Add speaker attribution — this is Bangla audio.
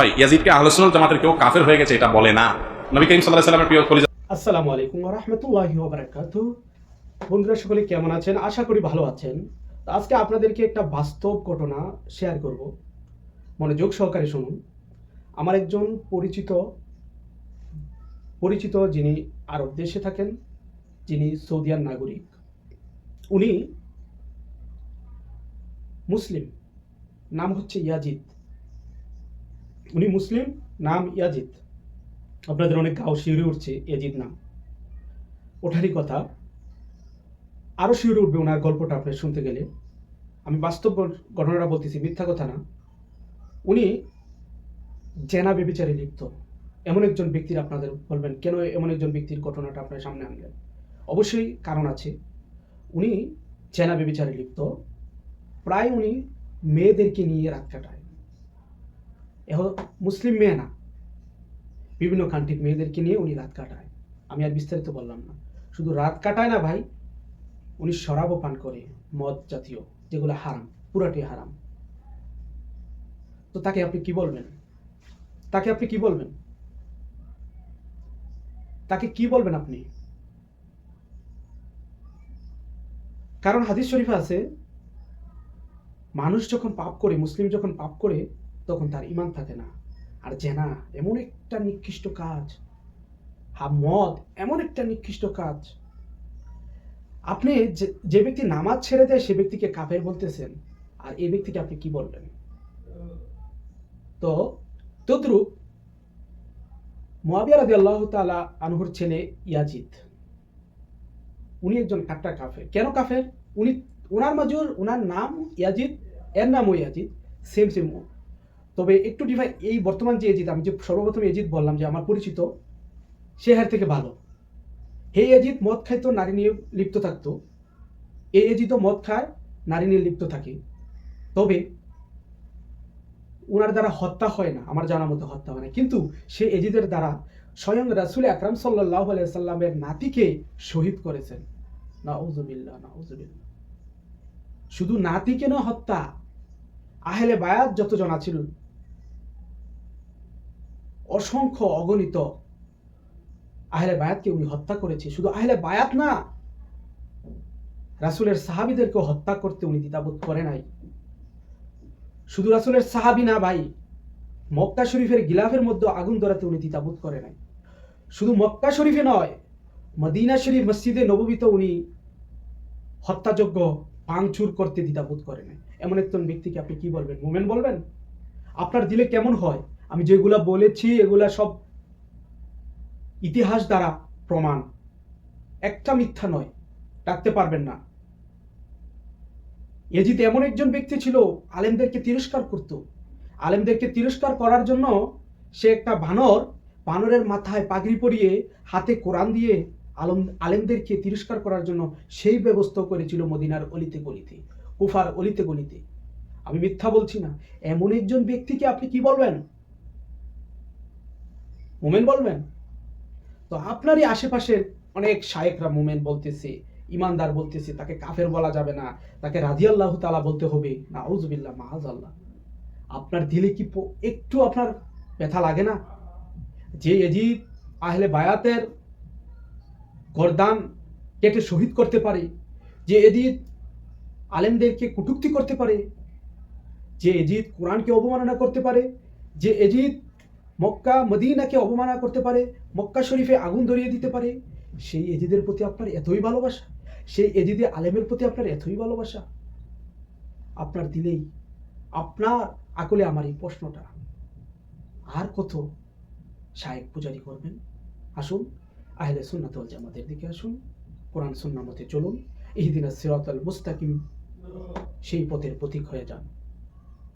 Speaker 1: ভাই, ইয়াজিদকে জামাতের কেউ কাফের হয়ে গেছে, এটা বলে না। নবী করিম প্রিয়
Speaker 2: আসসালামু আলাইকুম বন্ধুরা, সকলে কেমন আছেন? আশা করি ভালো আছেন। আজকে আপনাদেরকে একটা বাস্তব ঘটনা শেয়ার করব। মনোযোগ সহকারে শুনুন। আমার একজন পরিচিত পরিচিত যিনি আরব দেশে থাকেন, যিনি সৌদিয়ান নাগরিক। উনি মুসলিম। নাম হচ্ছে ইয়াজিদ। উনি মুসলিম, নাম ইয়াজিদ। আপনাদের অনেক গাও শিউরে উঠছে ইয়াজিদ নাম। ওঠারই কথা। আরও শিউরে উঠবে ওনার গল্পটা আপনি শুনতে গেলে। আমি বাস্তব ঘটনাটা বলতেছি, মিথ্যা কথা না। উনি জেনা বেবিচারে লিপ্ত। এমন একজন ব্যক্তির আপনাদের বলবেন, কেন এমন একজন ব্যক্তির ঘটনাটা আপনার সামনে আনলেন? অবশ্যই কারণ আছে। উনি জেনা বেবিচারে লিপ্ত। প্রায় উনি মেয়েদেরকে নিয়ে রাত কাটায়। এখন মুসলিম মেয়ে না। বিভিন্ন কান্ট্রির মেয়েদেরকে নিয়ে উনি রাত কাটায়। আমি আর বিস্তারিত বললাম না। শুধু রাত কাটায় না ভাই, উনি শরাবও পান করে, মদ জাতীয়, যেগুলো হারাম পুরাটি হারাম। তো তাকে আপনি কি বলবেন? তাকে আপনি কি বলবেন? তাকে কি বলবেন আপনি? কারণ হাদিস শরীফে আছে, মানুষ যখন পাপ করে, মুসলিম যখন পাপ করে তখন তার ইমান থাকে না। আর জেনা এমন একটা নিকৃষ্ট কাজ। হা মদ এমন একটা নিকৃষ্ট কাজ। আপনি যে ব্যক্তি নামাজ ছেড়ে দেয়, সে ব্যক্তিকে কাফের বলতেছেন। আর এই ব্যক্তিকে আপনি কি বলবেন তো, তদ্রুপ মোয়াবিয়া রাদি আল্লাহ তালা আনহুর ছেলে ইয়াজিদ। উনি একজন কাট্টা কাফের। কেন কাফের? উনি ওনার মাজুর ওনার নাম ইয়াজিদ, এর নামও ইয়াজিদ সেম সেম তবে একটু ডিফাই এই বর্তমান যে এজিদ আমি যে সর্বপ্রথম এজিদ বললাম যে আমার পরিচিত, সে হার থেকে ভালো। হে এজিদ মদ খাইতো নারী নিয়ে লিপ্ত থাকতো। এই এজিদও মদ খায়, নারী নিয়ে লিপ্ত থাকে। তবে ওনার দ্বারা হত্যা হয় না, আমার জানা মতো হত্যা হয় না। কিন্তু সে এজিদের দ্বারা স্বয়ং রাসুল আকরাম সাল্লাহ সাল্লামের নাতিকে শহীদ করেছেন। নাউজুবিল্লাহ নাউজুবিল্লাহ। শুধু নাতিকে না, হত্যা। আহেলে বায়াত যতজন আছিল অসংখ্য অগণিত আহলে বায়াতকে উনি হত্যা করেছে। শুধু আহলে বায়াত না, রাসুলের সাহাবিদেরকেও হত্যা করতে উনি দ্বিধাবোধ করে নাই। শুধু রাসুলের সাহাবি না ভাই, মক্কা শরীফের গিলাফের মধ্যে আগুন ধরাতে উনি দ্বিধাবোধ করে নাই। শুধু মক্কা শরীফে নয়, মদিনা শরীফ মসজিদে নবমীতে উনি হত্যাযোগ্য ভাঙচুর করতে দ্বিতাবোধ করে নাই। এমন একজন ব্যক্তিকে আপনি কি বলবেন? মোমেন বলবেন? আপনার দিলে কেমন হয়? আমি যেগুলা বলেছি, এগুলা সব ইতিহাস দ্বারা প্রমাণ। একটা মিথ্যা নয়, ডাকতে পারবেন না। এজিত এমন একজন ব্যক্তি ছিল, আলেমদেরকে তিরস্কার করত। আলেমদেরকে তিরস্কার করার জন্য সে একটা বানর, বানরের মাথায় পাগড়ি পরিয়ে হাতে কোরআন দিয়ে আলম আলেমদেরকে তিরস্কার করার জন্য সেই ব্যবস্থা করেছিল মদিনার অলিতে গলিতে, কুফার অলিতে গলিতে। আমি মিথ্যা বলছি না, এমন একজন ব্যক্তিকে আপনি কি বলবেন? মোমেন বলবেন? তো আপনারই আশেপাশের অনেক শায়েকরা মোমেন বলতেছে, ইমানদার বলতেছে, তাকে কাফের বলা যাবে না, তাকে রাজি আল্লাহ তালা বলতে হবে। না আউজবিল্লা মাহাজ আল্লাহ আপনার দিলে কি একটু আপনার ব্যথা লাগে না? যে এজিদ আহলে বায়াতের গরদান কেটে শহীদ করতে পারে, যে এজিদ আলেমদেরকে কটুক্তি করতে পারে, যে এজিদ কোরআনকে অবমাননা করতে পারে, যে এজিদ মক্কা মদিনাকে অবমাননা করতে পারে, মক্কা শরীফে আগুন ধরিয়ে দিতে পারে। সেই এজিদের প্রতি আপনার এতই ভালোবাসা, সেই এজিদে আলেমের প্রতি আপনার এতই ভালোবাসা। আপনার দিলেই, আপনার আকলে আমার এই প্রশ্নটা। আর কত সাহেব পূজারি করবেন? আসুন, আহলে সুন্নাত জামাতের দিকে আসুন, কোরআন সুন্নাহ মতে চলুন, ইহদিনা সিরাতাল মুস্তাকিম, সেই পথের প্রতীক হয়ে যান।